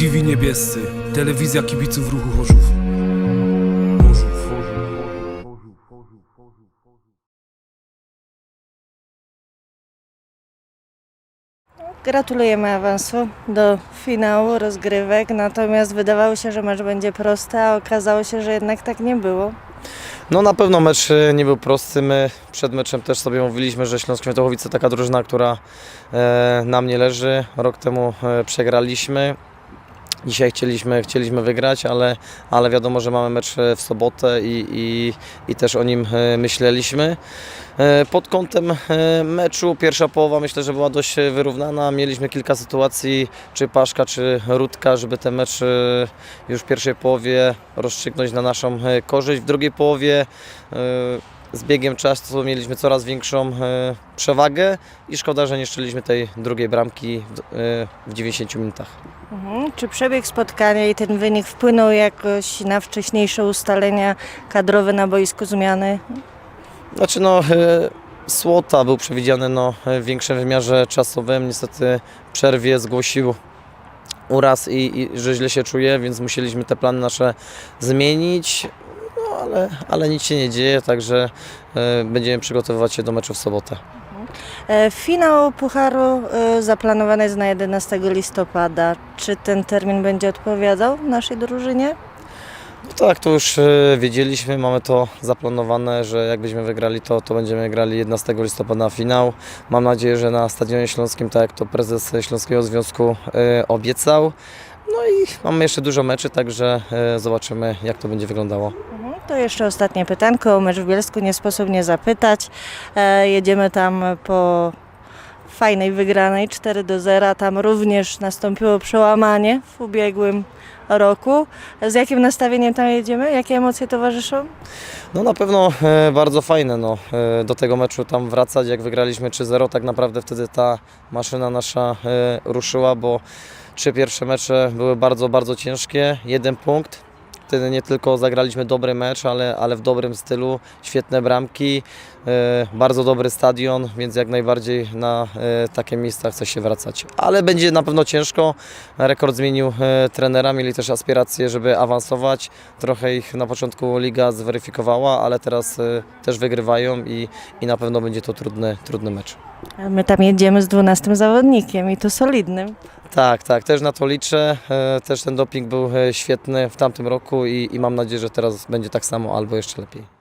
TV Niebiescy, telewizja kibiców ruchu Chorzów. Gratulujemy awansu do finału rozgrywek, natomiast wydawało się, że mecz będzie prosty, a okazało się, że jednak tak nie było. No na pewno mecz e, nie był prosty. My przed meczem też sobie mówiliśmy, że Śląsk Świętochowice to taka drużyna, która e, nam nie leży. Rok temu e, przegraliśmy. Dzisiaj chcieliśmy, chcieliśmy wygrać, ale, ale wiadomo, że mamy mecz e, w sobotę i, i, i też o nim e, myśleliśmy. E, Pod kątem meczu pierwsza połowa myślę, że była dość wyrównana. Mieliśmy kilka sytuacji, czy Paszka, czy Rudka, żeby ten mecz już w pierwszej połowie rozstrzygnąć na naszą korzyść. W drugiej połowie z biegiem czasu mieliśmy coraz większą e, przewagę i szkoda, że nie szczeliliśmy tej drugiej bramki w, e, w 90 minutach. Mhm. Czy przebieg spotkania i ten wynik wpłynął jakoś na wcześniejsze ustalenia kadrowe na boisku zmiany? Znaczy no, e, Słota był przewidziany no, w większym wymiarze czasowym. Niestety przerwie zgłosił uraz i, i że źle się czuje, więc musieliśmy te plany nasze zmienić. Ale, ale nic się nie dzieje, także e, będziemy przygotowywać się do meczu w sobotę. E, Finał Pucharu e, zaplanowany jest na 11 listopada. Czy ten termin będzie odpowiadał naszej drużynie? No tak, to już wiedzieliśmy, mamy to zaplanowane, że jak byśmy wygrali to, to będziemy grali 11 listopada finał. Mam nadzieję, że na Stadionie Śląskim, tak jak to prezes Śląskiego Związku obiecał. No i mamy jeszcze dużo meczy, także zobaczymy jak to będzie wyglądało. To jeszcze ostatnie pytanko o mecz w Bielsku, nie sposób nie zapytać. E, jedziemy tam po fajnej wygranej 4 do 0. Tam również nastąpiło przełamanie w ubiegłym roku. Z jakim nastawieniem tam jedziemy? Jakie emocje towarzyszą? No na pewno e, bardzo fajne no, e, do tego meczu tam wracać, jak wygraliśmy 3-0, tak naprawdę wtedy ta maszyna nasza e, ruszyła, bo trzy pierwsze mecze były bardzo, bardzo ciężkie, jeden punkt. Wtedy nie tylko zagraliśmy dobry mecz, ale, ale w dobrym stylu, świetne bramki, e, bardzo dobry stadion, więc jak najbardziej na e, takie miejsca chce się wracać. Ale będzie na pewno ciężko, rekord zmienił e, trenera, mieli też aspiracje, żeby awansować. Trochę ich na początku liga zweryfikowała, ale teraz też wygrywają i, i na pewno będzie to trudny, trudny mecz. A My tam jedziemy z 12 zawodnikiem i to solidnym. Tak, tak, też na to liczę. E, Też ten doping był e, świetny w tamtym roku i, i mam nadzieję, że teraz będzie tak samo albo jeszcze lepiej.